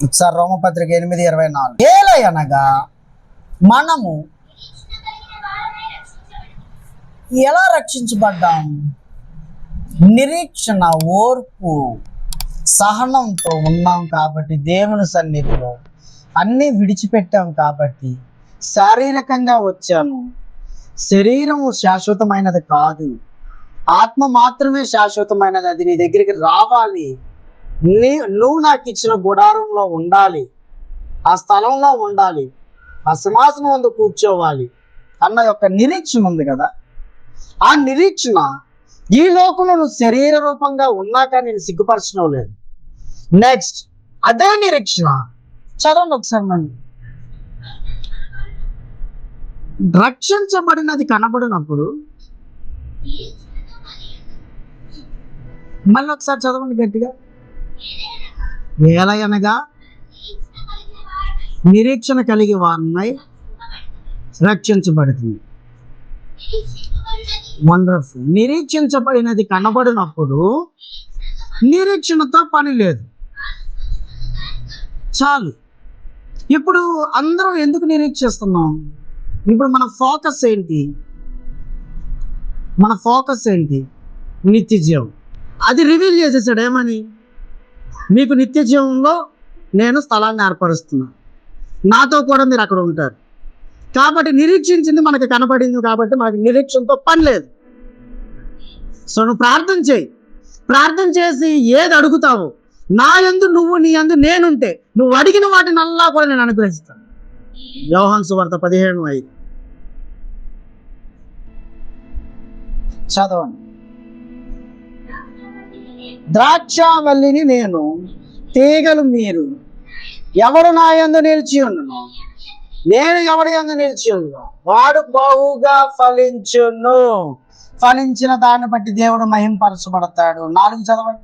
Sir రోమపత్రిక ఎనిమిది ఇరవై నాలుగు. ఏలై అనగా మనము ఎలా రక్షించబడ్డాం నిరీక్షణ ఓర్పు సహనంతో ఉన్నాం కాబట్టి దేవుని సన్నిధిలో అన్నీ విడిచిపెట్టాం కాబట్టి శారీరకంగా వచ్చాను. శరీరం శాశ్వతమైనది కాదు. ఆత్మ మాత్రమే శాశ్వతమైనది. అది నీ దగ్గరికి రావాలి. నీ నువ్వు నాకు ఇచ్చిన గుడారంలో ఉండాలి. ఆ స్థలంలో ఉండాలి. ఆ సింహాసనం ముందు కూర్చోవాలి అన్న యొక్క నిరీక్షణ ఉంది కదా. ఆ నిరీక్షణ ఈ లోకంలో నువ్వు శరీర రూపంగా ఉన్నాక నేను సిగ్గుపరచడం లేదు. నెక్స్ట్ అదే నిరీక్షణ. చదవండి ఒకసారి నన్ను. రక్షించబడినది కనబడినప్పుడు మళ్ళీ ఒకసారి చదవండి గట్టిగా. ఏలయనగా నిరీక్షణ కలిగి వారినై రక్షించబడుతుంది. వండర్ఫుల్ నిరీక్షించబడినది కనబడినప్పుడు నిరీక్షణతో పని లేదు. చాలు. ఇప్పుడు అందరం ఎందుకు నిరీక్షిస్తున్నాం? ఇప్పుడు మన ఫోకస్ ఏంటి? మన ఫోకస్ ఏంటి? నిత్య జీవం. అది రివీల్ చేసేసాడు ఏమని? మీకు నిత్య జీవంలో నేను స్థలాన్ని ఏర్పరుస్తున్నాను. నాతో కూడా మీరు అక్కడ ఉంటారు. కాబట్టి నిరీక్షించింది మనకి కనపడింది కాబట్టి మనకి నిరీక్షణతో పని లేదు. సో నువ్వు ప్రార్థన చేయి. ప్రార్థన చేసి ఏది అడుగుతావో నా యందు నువ్వు నీ యందు నేనుంటే నువ్వు అడిగిన వాటిని అల్లా కూడా నేను అనుగ్రహిస్తాను. యోహాన్ సువార్త పదిహేను ఐదు. చదవండి. ద్రాక్షావల్లిని నేను తీగలు మీరు ఎవడు నా యందు నిలిచి ఉండను? నేను ఎవడి యందు నిలిచి ఉండను? వాడు బహుగా ఫలించును. ఫలించిన దాన్ని బట్టి దేవుడు మహింపరచబడతాడు. నాలుగు చదవండి.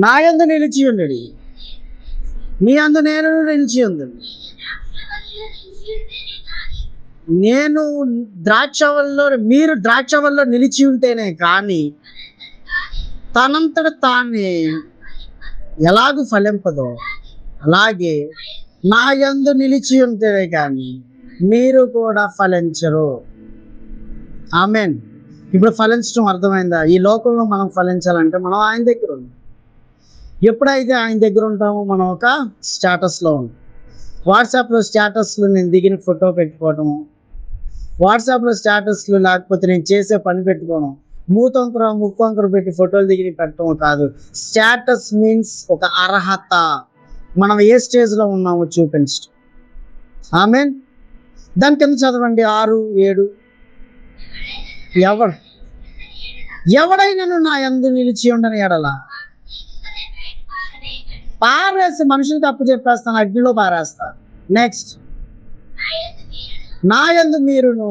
నా యందు నిలిచి ఉండడు. మీ అందు నేను నిలిచి ఉంది నేను ద్రాక్షవల్లో మీరు ద్రాక్షవల్లో నిలిచి ఉంటేనే కానీ తనంతట తానే ఎలాగూ ఫలింపదో అలాగే నా యందు నిలిచి ఉంటేనే కానీ మీరు కూడా ఫలించరు. ఆమెన్. ఇప్పుడు ఫలించడం అర్థమైందా? ఈ లోకంలో మనం ఫలించాలంటే మనం ఆయన దగ్గర ఉన్నాం ఎప్పుడైతే ఆయన దగ్గర ఉంటామో మనం ఒక స్టేటస్లో ఉంటాం వాట్సాప్లో స్టేటస్లో నేను దిగిన ఫోటో పెట్టుకోవటము వాట్సాప్లో స్టేటస్లు లేకపోతే నేను చేసే పని పెట్టుకోవడం మూతొంకర ముక్కొంకర పెట్టి ఫోటోలు దిగి పెట్టడం కాదు. స్టేటస్ మీన్స్ ఒక అర్హత. మనం ఏ స్టేజ్లో ఉన్నామో చూపించడం. ఆమె దాని కింద చదవండి. ఆరు ఏడు. ఎవడు ఎవడైనాను నా ఎందు నిలిచి ఉండని ఎడల. పారేసి మనుషులకి అప్పు చెప్పేస్తాను అగ్నిలో పారేస్తాను నెక్స్ట్ నా యందు మీరును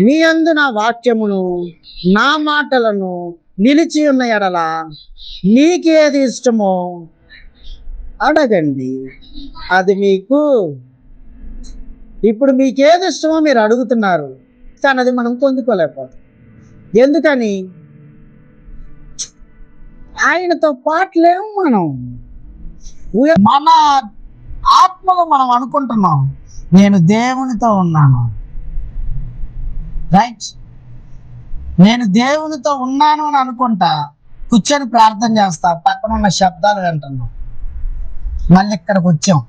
మీ యందు నా వాక్యమును నా మాటలను నిలిచి ఉన్న ఎడల నీకేది ఇష్టమో అడగండి. అది మీకు ఇప్పుడు మీకేది ఇష్టమో మీరు అడుగుతున్నారు కానీ అది మనం పొందుకోలేకపోతాం. ఎందుకని? ఆయనతో పాటు లేము మనం మన ఆత్మలో మనం అనుకుంటున్నాం నేను దేవునితో ఉన్నాను. రైట్ నేను దేవునితో ఉన్నాను అని అనుకుంటా కూర్చొని ప్రార్థన చేస్తా పక్కన ఉన్న శబ్దాలు వింటున్నాం. మళ్ళీ ఇక్కడికి వచ్చాం.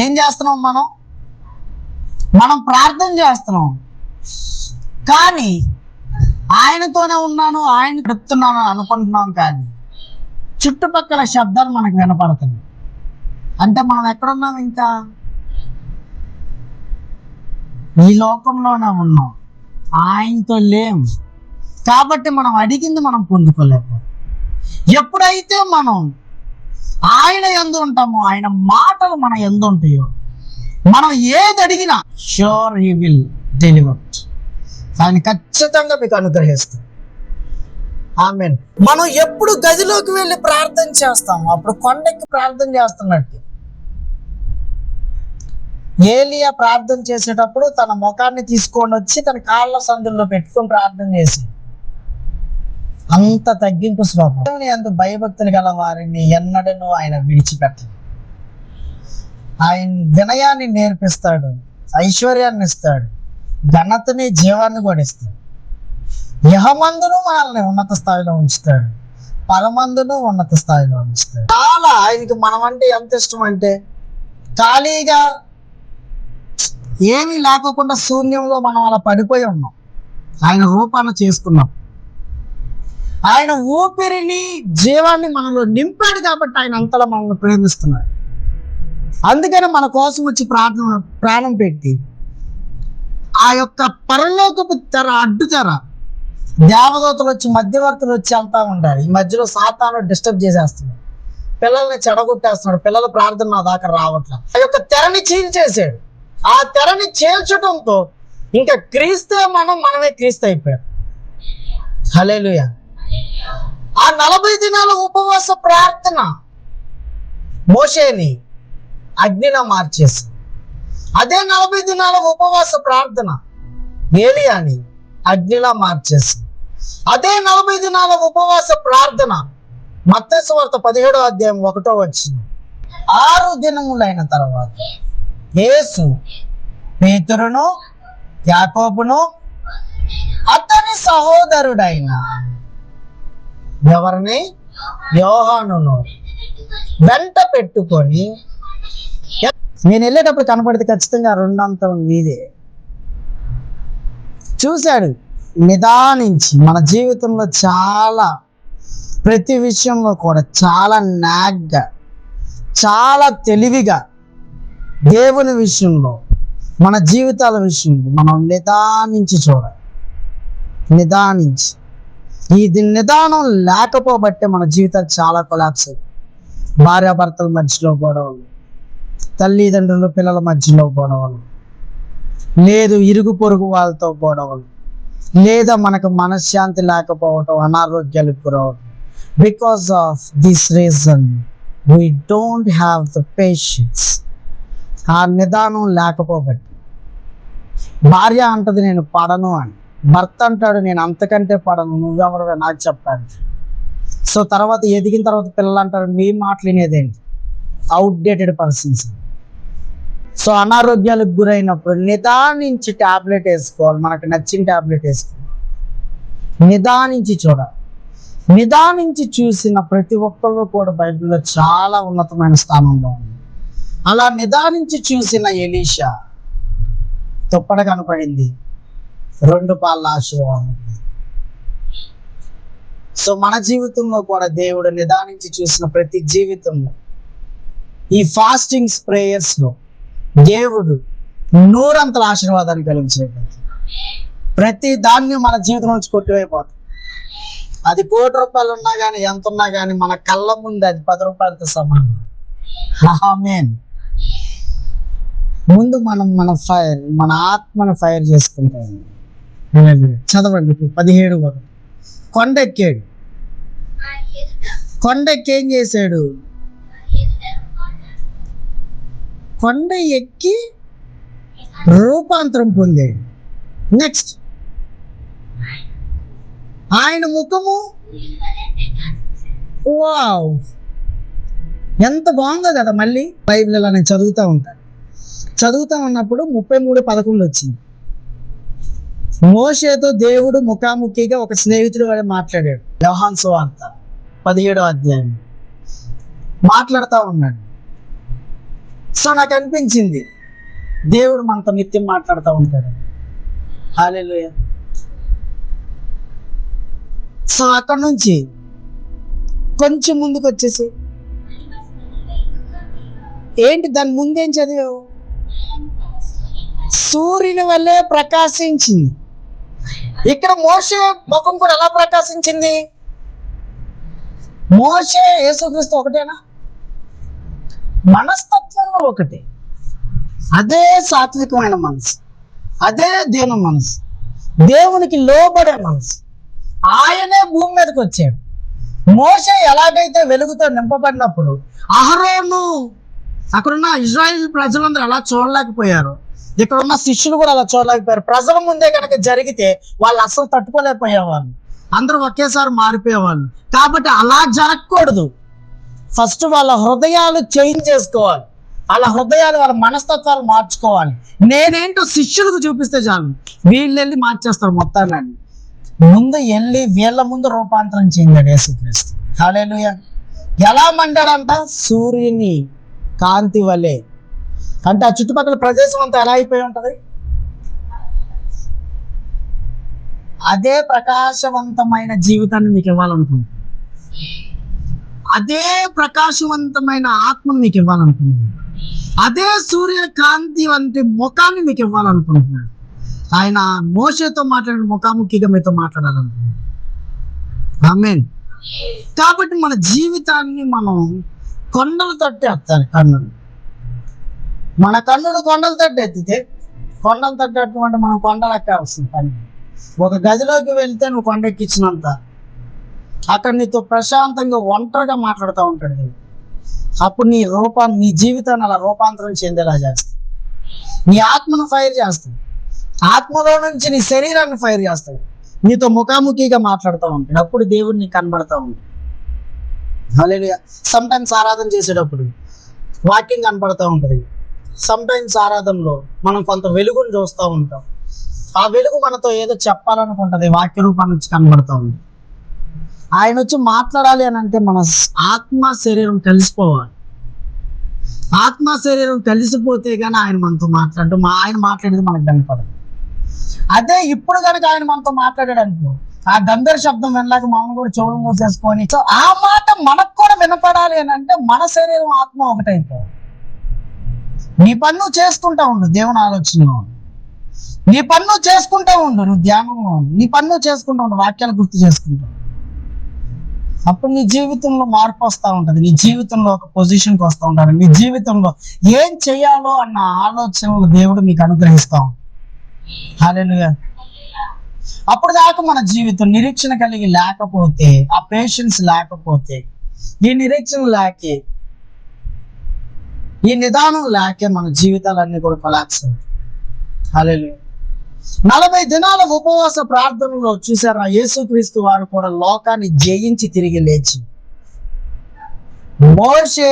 ఏం చేస్తున్నాం మనం? మనం ప్రార్థన చేస్తున్నాం. కానీ ఆయనతోనే ఉన్నాను ఆయన చెప్తున్నాను అని అనుకుంటున్నాం కానీ చుట్టుపక్కల శబ్దాలు మనకు వినపడుతుంది అంటే మనం ఎక్కడున్నాం ఇంకా? ఈ లోకంలోనే ఉన్నాం. ఆయనతో లేం కాబట్టి మనం అడిగింది మనం పొందుకోలేము. ఎప్పుడైతే మనం ఆయన ఎందు ఉంటామో ఆయన మాటలు మన ఎందు ఉంటాయో మనం ఏది అడిగినా షూర్ హీ విల్ డెలివర్ ఆయన ఖచ్చితంగా మీకు అనుగ్రహిస్తాం ఆమెన్ మనం ఎప్పుడు గదిలోకి వెళ్ళి ప్రార్థన చేస్తాం అప్పుడు కొండకి ప్రార్థన చేస్తున్నట్టు. ఏలియా ప్రార్థన చేసేటప్పుడు తన ముఖాన్ని తీసుకొని వచ్చి తన కాళ్ళ సందుల్లో పెట్టుకొని ప్రార్థన చేసి. అంత తగ్గింపు స్వభావం. అంత భయభక్తులు గల వారిని ఎన్నడను ఆయన విడిచిపెట్టడు. ఆయన వినయాన్ని నేర్పిస్తాడు ఐశ్వర్యాన్ని ఇస్తాడు ఘనతని జీవాన్ని కూడా ఇస్తాడు. యహమందును మనల్ని ఉన్నత స్థాయిలో ఉంచుతాడు. పరమందును ఉన్నత స్థాయిలో ఉంచుతాడు. చాలా ఆయనకి మనం అంటే ఎంత ఇష్టం అంటే ఖాళీగా ఏమీ లేకోకుండా శూన్యంలో మనం అలా పడిపోయి ఉన్నాం. ఆయన రూపాన్ని చేసుకున్నాం. ఆయన ఊపిరిని జీవాన్ని మనలో నింపాడు కాబట్టి ఆయన అంతలా మనల్ని ప్రేమిస్తున్నాడు. అందుకని మన కోసం వచ్చి ప్రార్థన ప్రాణం పెట్టి ఆ యొక్క పరలోకపు తెర అడ్డు తెర దేవదూతలు వచ్చి మధ్యవర్తులు వచ్చి వెళ్తా ఉంటారు ఈ మధ్యలో సాతాను డిస్టర్బ్ చేసేస్తున్నాడు. పిల్లల్ని చెడగొట్టేస్తున్నాడు. పిల్లల ప్రార్థన నా దాకా రావట్లేదు ఆ యొక్క తెరని చీల్చేసాడు ఆ తెరని చేర్చడంతో ఇంకా క్రీస్తే మనం మనమే క్రీస్తు అయిపోయాం హలేలుయ ఆ నలభై దినాల ఉపవాస ప్రార్థన మోషేని అగ్నిలా మార్చేసి అదే నలభై దినాల ఉపవాస ప్రార్థన ఏలియాని అగ్నిలా మార్చేసి అదే నలభై దినాల ఉపవాస ప్రార్థన మత్స్యవార్త పదిహేడో అధ్యాయం ఒకటో వచ్చింది ఆరు దినములైన తర్వాత యేసు పేతురును యాకోబును అతని సహోదరుడైన ఎవరిని? యోహానును వెంట పెట్టుకొని నేను వెళ్ళేటప్పుడు కనపడితే ఖచ్చితంగా రెండంతం మీదే చూశాడు నిదానించి మన జీవితంలో చాలా ప్రతి విషయంలో కూడా చాలా నాగ్గా చాలా తెలివిగా దేవుని విషయంలో మన జీవితాల విషయంలో మనం నిదానించి చూడాలి. నిదానించి. ఇది నిదానం లేకపోబట్టే మన జీవితాలు చాలా కొలాప్స్ భార్యాభర్తల మధ్యలో గొడవలు తల్లిదండ్రులు పిల్లల మధ్యలో గొడవలు లేదు ఇరుగు పొరుగు వాళ్ళతో గొడవలు లేదా మనకు మనశ్శాంతి లేకపోవటం అనారోగ్యాలకు గురవటం. Because of this reason we don't have the patience ఆ నిదానం లేకపోబట్టి. భార్య అంటది నేను పడను అని. భర్త అంటాడు నేను అంతకంటే పడను నువ్వెవరు నాకు చెప్పాలి. సో తర్వాత ఎదిగిన తర్వాత పిల్లలు అంటారు మీ మాటలు అవుట్డేటెడ్ పర్సన్స్ సో అనారోగ్యాలకు గురైనప్పుడు నిదానించి ట్యాబ్లెట్ వేసుకోవాలి మనకు నచ్చిన టాబ్లెట్ వేసుకోవాలి. నిదానించి చూడాలి. నిదానించి చూసిన ప్రతి ఒక్కళ్ళు కూడా బైబిల్లో చాలా ఉన్నతమైన స్థానంలో ఉంది అలా నిదానించి చూసిన ఎలీషా తుప్పడ కనపడింది. రెండు పాళ్ళ ఆశీర్వాదం సో మన జీవితంలో కూడా దేవుడు నిదానించి చూసిన ప్రతి జీవితంలో ఈ ఫాస్టింగ్స్ ప్రేయర్స్లో దేవుడు నూరంతల ఆశీర్వాదాన్ని కలిగించేది ప్రతి దాన్ని మన జీవితం నుంచి కొట్టివైపోతుంది అది కోటి రూపాయలు ఉన్నా కానీ ఎంత ఉన్నా కానీ మన కళ్ళ ముందు అది పది రూపాయలతో సమానం. ఆమెన్. ముందు మనం మన ఫైర్ మన ఆత్మను ఫైర్ చేసుకుంటాం. చదవండి పదిహేడు వరకు కొండ కొండ చేశాడు? కొండ ఎక్కి రూపాంతరం పొందాడు. నెక్స్ట్ ఆయన ముఖము వావ్ ఎంత బాగుందో కదా మళ్ళీ బైబిల్ అలా నేను చదువుతూ ఉంటాను చదువుతా ఉన్నప్పుడు ముప్పై మూడు పదకొండు వచ్చింది. మోషేతో దేవుడు ముఖాముఖిగా ఒక స్నేహితుడు వాడు మాట్లాడాడు. వ్యవహాన్ సువార్త పదిహేడో అధ్యాయం. మాట్లాడుతూ ఉన్నాడు. సో నాకు అనిపించింది దేవుడు మనతో నిత్యం మాట్లాడుతూ ఉంటాడు. హాలేలుయ సో అక్కడ నుంచి కొంచెం ముందుకు వచ్చేసి ఏంటి దాని ముందేం చదివావు? సూర్యుని వల్లే ప్రకాశించింది. ఇక్కడ మోసే ముఖం కూడా ఎలా ప్రకాశించింది? మోసే యేసుక్రీస్తు ఒకటేనా? మనస్తత్వంలో ఒకటి. అదే సాత్వికమైన మనసు. అదే దీన మనసు. దేవునికి లోబడే మనసు. ఆయనే భూమి మీదకి వచ్చాడు. మోస ఎలాగైతే వెలుగుతో నింపబడినప్పుడు అహరోను అక్కడున్న ఇజ్రాయిల్ ప్రజలందరూ అలా చూడలేకపోయారు. ఇక్కడ ఉన్న శిష్యులు కూడా అలా చూడలేకపోయారు. ప్రజల ముందే కనుక జరిగితే వాళ్ళు అసలు తట్టుకోలేకపోయేవాళ్ళు. అందరూ ఒకేసారి మారిపోయేవాళ్ళు. కాబట్టి అలా జరగకూడదు. ఫస్ట్ వాళ్ళ హృదయాలు చేంజ్ చేసుకోవాలి. వాళ్ళ హృదయాలు వాళ్ళ మనస్తత్వాలు మార్చుకోవాలి. నేనేంటో శిష్యులకు చూపిస్తే చాలు. వీళ్ళు వెళ్ళి మార్చేస్తారు మొత్తాన్ని. ముందు వెళ్ళి వీళ్ళ ముందు రూపాంతరం చెందాడు యేసుక్రీస్తు. హల్లెలూయా. ఎలా మండాడంట? సూర్యుని కాంతి వలె. అంటే ఆ చుట్టుపక్కల ప్రదేశం అంతా ఎలా అయిపోయి ఉంటుంది? అదే ప్రకాశవంతమైన జీవితాన్ని మీకు ఇవ్వాలనుకుంటున్నాను అదే ప్రకాశవంతమైన ఆత్మను మీకు ఇవ్వాలనుకుంటున్నాను అదే సూర్యకాంతి వంటి ముఖాన్ని మీకు ఇవ్వాలనుకుంటున్నాను ఆయన మోసతో మాట్లాడిన ముఖాముఖిగా మీతో మాట్లాడాలనుకుంటున్నాను ఆమేన్. కాబట్టి మన జీవితాన్ని మనం కొండలు తట్టి ఎత్తాలి కన్నుడు మన కన్నుడు కొండలు తట్టి ఎత్తితే కొండలు తట్టేటువంటి మనం కొండలు ఎక్కాల్సింది పని. ఒక గదిలోకి వెళ్తే నువ్వు కొండ ఎక్కించినంత అక్కడ నీతో ప్రశాంతంగా ఒంటరిగా మాట్లాడుతూ ఉంటాడు దేవుడు. అప్పుడు నీ రూపాన్ని నీ జీవితాన్ని అలా రూపాంతరం చెందేలా చేస్తుంది నీ ఆత్మను ఫైర్ చేస్తాడు. ఆత్మలో నుంచి నీ శరీరాన్ని ఫైర్ చేస్తాడు. నీతో ముఖాముఖిగా మాట్లాడుతూ ఉంటాడు. అప్పుడు దేవుడు నీకు కనబడతా ఉంటాడు. సమ్ టైమ్స్ ఆరాధన చేసేటప్పుడు వాక్యం కనబడతా ఉంటుంది. సమ్ టైమ్స్ ఆరాధనలో మనం కొంత వెలుగును చూస్తూ ఉంటాం. ఆ వెలుగు మనతో ఏదో చెప్పాలనుకుంటది వాక్య రూపం నుంచి కనబడతా ఉంది. ఆయన వచ్చి మాట్లాడాలి అని అంటే మన ఆత్మ శరీరం కలిసిపోవాలి ఆత్మ శరీరం కలిసిపోతే కానీ ఆయన మనతో మాట్లాడటం మా ఆయన మాట్లాడేది మనకు కనపడదు. అదే ఇప్పుడు కనుక ఆయన మనతో మాట్లాడాడు అనుకో ఆ గంభీర శబ్దం వినలేక మమ్మల్ని కూడా చెవులు మూసేసుకొని. సో ఆ మాట మనకు కూడా వినపడాలి అని అంటే మన శరీరం ఆత్మ ఒకటైపోయి నీ పన్ను చేసుకుంటా ఉండు దేవుని ఆలోచనలో నీ పన్ను చేసుకుంటా ఉండు నువ్వు ధ్యానంలో ఉండు. నీ పన్ను చేసుకుంటా ఉండు వాక్యాలు గుర్తు చేసుకుంటా అప్పుడు నీ జీవితంలో మార్పు వస్తూ ఉంటుంది. నీ జీవితంలో ఒక పొజిషన్కి వస్తూ ఉంటారు నీ జీవితంలో ఏం చేయాలో అన్న ఆలోచనలు దేవుడు మీకు అనుగ్రహిస్తా ఉంటాడు అప్పుడు దాకా మన జీవితం నిరీక్షణ కలిగి లేకపోతే ఆ పేషెన్స్ లేకపోతే ఈ నిరీక్షణ లేకే ఈ నిదానం లేకే మన జీవితాలన్నీ కూడా కొలాక్స్ అవుతాయి. నలభై దినాల ఉపవాస ప్రార్థనలో చూసారా? యేసుక్రీస్తు వారు కూడా లోకాన్ని జయించి తిరిగి లేచి మోషే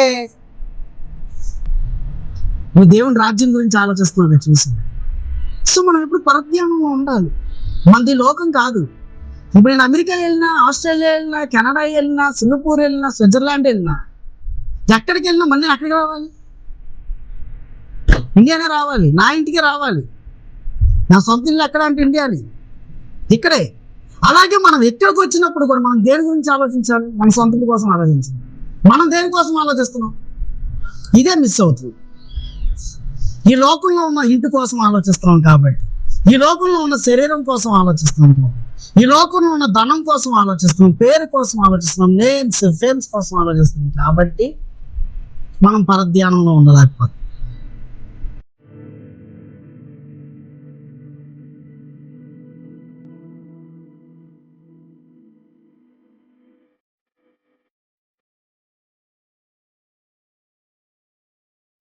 నువ్వు దేవుని రాజ్యం గురించి ఆలోచిస్తున్నావు? చూసి సో మనం ఎప్పుడు పరధ్యానంలో ఉండాలి. మనది లోకం కాదు. ఇప్పుడు నేను అమెరికా వెళ్ళినా ఆస్ట్రేలియా వెళ్ళినా కెనడా వెళ్ళినా సింగపూర్ వెళ్ళినా స్విట్జర్లాండ్ వెళ్ళినా ఎక్కడికి వెళ్ళినా మళ్ళీ ఎక్కడికి రావాలి? ఇండియానే రావాలి. నా ఇంటికి రావాలి. నా సొంత ఇల్లు ఎక్కడ అంటే ఇండియాని ఇక్కడే. అలాగే మనం ఎక్కడికి వచ్చినప్పుడు కూడా మనం దేని గురించి ఆలోచించాలి? మన సొంత ఇంటి కోసం ఆలోచించాలి. మనం దేనికోసం ఆలోచిస్తున్నాం? ఇదే మిస్ అవుతుంది. ఈ లోకంలో ఉన్న ఇంటి కోసం ఆలోచిస్తున్నాం కాబట్టి. ఈ లోకంలో ఉన్న శరీరం కోసం ఆలోచిస్తున్నాం ఈ లోకంలో ఉన్న ధనం కోసం ఆలోచిస్తున్నాం. పేరు కోసం ఆలోచిస్తున్నాం. నేమ్స్ ఫేమ్స్ కోసం ఆలోచిస్తున్నాం. కాబట్టి మనం పరధ్యానంలో ఉండలేకపోతాం.